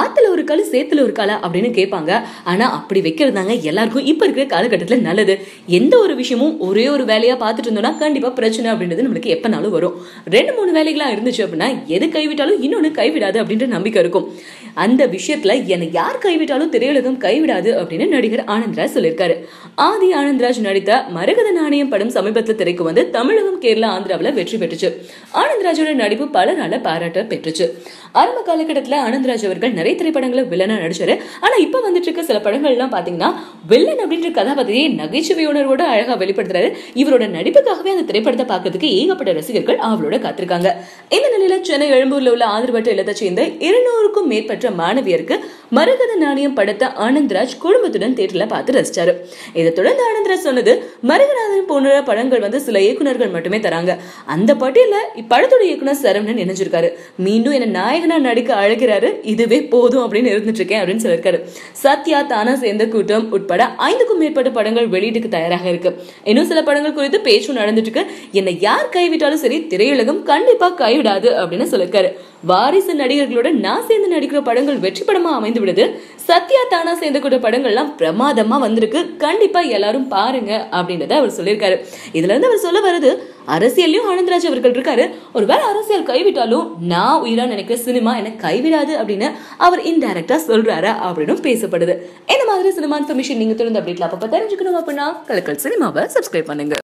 ஆத்துல ஒரு காலு சேத்துல ஒரு காலா அப்படின்னு கேட்பாங்க. ஆனா அப்படி வைக்கிறதாங்க எல்லாருக்கும் இப்ப இருக்கிற காலகட்டத்துல நல்லது. எந்த ஒரு விஷயமும் ஒரே ஒரு வேலையா பார்த்துட்டு இருந்தோம்னா கண்டிப்பா பிரச்சனை அப்படின்றது நம்மளுக்கு எப்பனாலும் வரும். ரெண்டு மூணு வேலைகளா இருந்துச்சு அப்படின்னா எது கைவிட்டாலும் இன்னொன்னு கைவிடாது அப்படின்ற நம்பிக்கை இருக்கும். அந்த விஷயத்துல என்னை யார் கைவிட்டாலும் திரையுலகம் கைவிடாது அப்படின்னு நடிகர் ஆனந்த்ராஜ் சொல்லியிருக்காரு. ஆதி ஆனந்த்ராஜ் நடித்த மரகத நாணயம் படம் சமீபத்தில் திரைக்கு வந்து தமிழகம் கேரளா ஆந்திராவில் வெற்றி பெற்றுச்சு. ஆனந்த்ராஜோட நடிப்பு பலரால பாராட்ட பெற்றுச்சு. ஆரம்ப காலகட்டத்தில் ஆனந்த்ராஜ் அவர்கள் நிறைய திரைப்படங்களை வில்லனா நடிச்சாரு. ஆனா இப்ப வந்துட்டு இருக்க சில படங்கள் எல்லாம் பாத்தீங்கன்னா வில்லன் அப்படின்ற கதாபாத்திரியை நகைச்சுவை உணர்வோட அழகா வெளிப்படுத்துறாரு. இவரோட நடிப்புக்காகவே அந்த திரைப்படத்தை பார்க்கறதுக்கு ஏகப்பட்ட ரசிகர்கள் அவளோட காத்திருக்காங்க. இந்த நிலையில சென்னை எழும்பூர்ல உள்ள ஆதரவற்ற இல்லத்தை சேர்ந்த இருநூறுக்கும் மேற்பட்ட மாணவியருக்கு மரகத நாணயம் படத்தை ஆனந்த்ராஜ் குடும்பத்துடன் தேட்டர்ல பார்த்து ரசிச்சாரு. இதை தொடர்ந்து ஆனந்த்ராஜ் சொன்னது மரகநாதன் போன்ற படங்கள் வந்து சில இயக்குனர்கள் மட்டுமே தராங்க. அந்த பட்டியல இப்படத்தோட இயக்குனர் சரவணன் இணைஞ்சிருக்காரு. மீண்டும் என்ன நாயகனா நடிக்க அழைக்கிறாரு. இதுவே போதும் அப்படின்னு இருந்துட்டு இருக்கேன் அப்படின்னு சொல்லியிருக்காரு. சத்யா தானா சேர்ந்த கூட்டம் உட்பட ஐந்துக்கும் மேற்பட்ட படங்கள் வெளியீட்டுக்கு தயாராக இருக்கு. இன்னும் சில படங்கள் குறித்து பேச்சும் நடந்துட்டு இருக்கு என்னை யார் கைவிட்டாலும் சரி திரையுலகம் கண்டிப்பா கைவிடாது அப்படின்னு சொல்லியிருக்காரு. வாரிசு நடிகர்களோட நான் சேர்ந்து நடிக்கிற படங்கள் வெற்றி படமா அமைந்து விடுது சத்யா தானா சேர்ந்த கூட படங்கள்லாம் பிரமாதமா வந்திருக்கு. கண்டிப்பா எல்லாரும் பாருங்க அப்படின்றத அவர் சொல்லியிருக்காரு. இதுல இருந்து அவர் சொல்ல வருது அரசியல்லையும் ஆனந்தராஜ் அவர்கள் இருக்காரு. ஒருவேளை அரசியல் கைவிட்டாலும் நான் உயிரா நினைக்கிற சினிமா எனக்கு கைவிடாது அப்படின்னு அவர் இன்டைரக்டா சொல்றாரு அப்படின்னு பேசப்படுது. இந்த மாதிரி சினிமா இன்ஃபர்மேஷன் நீங்க தொடர்ந்து அப்டேட்ல அப்ப தெரிஞ்சுக்கணும் அப்படின்னா கலக்கல் சினிமாவை சப்ஸ்கிரைப் பண்ணுங்க.